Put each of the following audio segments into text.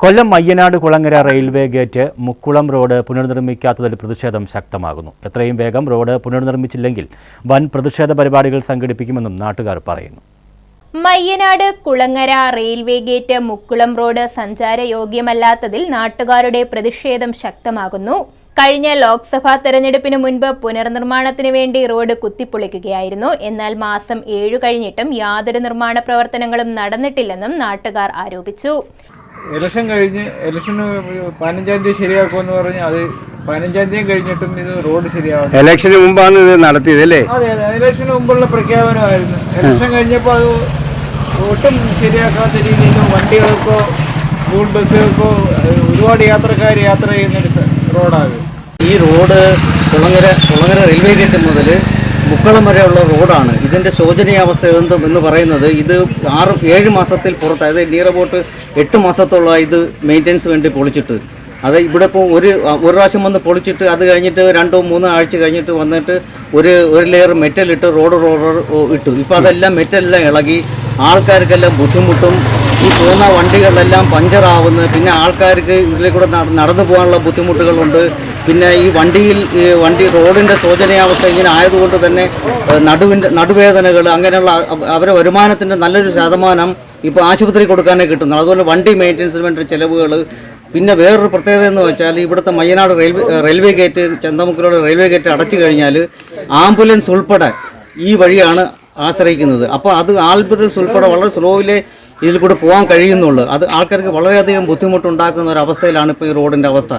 Kollam Mayyanad Kulangara railway gate Mukkulam road പുനർനിർമ്മിക്കാത്തതിൽ പ്രതിഷേധം ശക്തമാകുന്നു. എത്രയും വേഗം റോഡ് പുനർനിർമ്മിച്ചില്ലെങ്കിൽ വൻ പ്രതിഷേധ പരിപാടികൾ സംഘടിപ്പിക്കുമെന്നും നാട്ടുകാർ പറയുന്നു. Mayyanad Kulangara railway gate Mukkulam road സഞ്ചാരയോഗ്യമല്ലാത്തതിൽ നാട്ടുകാരുടെ പ്രതിഷേധം ശക്തമാകുന്നു. കഴിഞ്ഞ ലോക്സഭാ തെരഞ്ഞെടുപ്പിന് മുൻപ് പുനർനിർമ്മാണത്തിന് വേണ്ടി റോഡ് കുത്തിപ്പൊളിക്കുകയായിരുന്നു. എന്നാൽ മാസം ഏഴു കഴിഞ്ഞിട്ടും യാതൊരു നിർമ്മാണ പ്രവർത്തനങ്ങളും നടന്നിട്ടില്ലെന്നും നാട്ടുകാർ ആരോപിച്ചു. ഇലക്ഷൻ കഴിഞ്ഞ് ഇലക്ഷന് പതിനഞ്ചാം തീയതി ശരിയാക്കുമെന്ന് പറഞ്ഞ് അത് പതിനഞ്ചാം തീയതി കഴിഞ്ഞിട്ടും ഇത് റോഡ് ശരിയാവും ഇലക്ഷന് മുമ്പാണ് ഇത് നടത്തിയത് അല്ലേ? അതെ അതെ. ഇലക്ഷന് മുമ്പുള്ള പ്രഖ്യാപനമായിരുന്നു. ഇലക്ഷൻ കഴിഞ്ഞപ്പോൾ അത് ഒട്ടും ശരിയാക്കാത്ത രീതിയിൽ വണ്ടികൾക്കോ സ്കൂൾ ബസ്സുകൾക്കോ ഒരുപാട് യാത്രക്കാർ യാത്ര ചെയ്യുന്നൊരു ഒരു റോഡാണ്. ഈ road Kulangara Kulangara railway gate മുതൽ മുക്കളം വരെയുള്ള റോഡാണ്. ഇതിന്റെ ശോചനീയാവസ്ഥ എന്തും എന്ന് പറയുന്നത് ഇത് ആറ് ഏഴ് മാസത്തിൽ പുറത്ത് അതായത് നിയർ അബൌട്ട് എട്ട് മാസത്തോളം ഇത് മെയിന്റെനൻസ് വേണ്ടി പൊളിച്ചിട്ട്. അത് ഇവിടെ ഇപ്പോൾ ഒരു ഒരു പ്രാവശ്യം വന്ന് പൊളിച്ചിട്ട് അത് കഴിഞ്ഞിട്ട് രണ്ടോ മൂന്നോ ആഴ്ച കഴിഞ്ഞിട്ട് വന്നിട്ട് ഒരു ഒരു ലെയർ മെറ്റൽ ഇട്ട് റോഡ് റോഡ് ഇട്ടു. ഇപ്പോൾ അതെല്ലാം മെറ്റലെല്ലാം ഇളകി ആൾക്കാർക്കെല്ലാം ബുദ്ധിമുട്ടും ഈ പോകുന്ന വണ്ടികളെല്ലാം പഞ്ചറാവുന്നു. പിന്നെ ആൾക്കാർക്ക് ഇതിലെ കൂടെ നടന്നു പോകാനുള്ള ബുദ്ധിമുട്ടുകളുണ്ട്. പിന്നെ ഈ വണ്ടിയിൽ ഈ വണ്ടി റോഡിന്റെ ശോചനീയാവസ്ഥ ഇങ്ങനെ ആയതുകൊണ്ട് തന്നെ നടുവിന്റെ നടുവേദനകൾ അങ്ങനെയുള്ള അവ- അവരെ വരുമാനത്തിന്റെ നല്ലൊരു ശതമാനം ഇപ്പോൾ ആശുപത്രി കൊടുക്കാനേ കിട്ടുന്നു അതുപോലെ വണ്ടി മെയിന്റനൻസിന് വേണ്ടി ചിലവുകൾ. പിന്നെ വേറൊരു പ്രത്യേകത എന്ന് വെച്ചാൽ ഇവിടുത്തെ മയ്യനാട് റെയിൽവേ റെയിൽവേ ഗേറ്റ് ചന്തമുക്കിലോട് റെയിൽവേ ഗേറ്റ് അടച്ചു കഴിഞ്ഞാൽ ആംബുലൻസ് ഉൾപ്പെടെ ഈ വഴിയാണ് ആശ്രയിക്കുന്നത്. അപ്പോൾ അത് ആംബുലൻസ് ഉൾപ്പെടെ വളരെ സ്ലോയിലേ ഇതിൽ കൂടെ പോകാൻ കഴിയുന്നുള്ളൂ. അത് ആൾക്കാർക്ക് വളരെയധികം ബുദ്ധിമുട്ടുണ്ടാക്കുന്ന ഒരു അവസ്ഥയിലാണ് ഇപ്പോൾ ഈ റോഡിന്റെ അവസ്ഥ.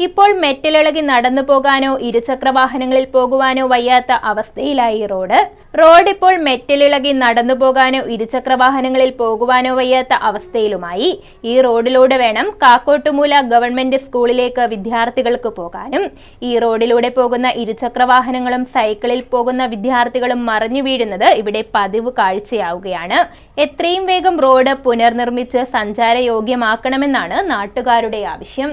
ഇപ്പോൾ മെറ്റലിളകി നടന്നു പോകാനോ ഇരുചക്ര വാഹനങ്ങളിൽ പോകുവാനോ വയ്യാത്ത അവസ്ഥയിലായി റോഡ്. റോഡ് ഇപ്പോൾ മെറ്റലിളകി നടന്നു പോകാനോ ഇരുചക്ര വാഹനങ്ങളിൽ പോകുവാനോ വയ്യാത്ത അവസ്ഥയിലുമായി. ഈ റോഡിലൂടെ വേണം കാക്കോട്ടുമൂല ഗവൺമെന്റ് സ്കൂളിലേക്ക് വിദ്യാർത്ഥികൾക്ക് പോകാനും. ഈ റോഡിലൂടെ പോകുന്ന ഇരുചക്ര വാഹനങ്ങളും സൈക്കിളിൽ പോകുന്ന വിദ്യാർത്ഥികളും മറിഞ്ഞു വീഴുന്നത് ഇവിടെ പതിവ് കാഴ്ചയാവുകയാണ്. എത്രയും വേഗം റോഡ് പുനർനിർമ്മിച്ച് സഞ്ചാരയോഗ്യമാക്കണമെന്നാണ് നാട്ടുകാരുടെ ആവശ്യം.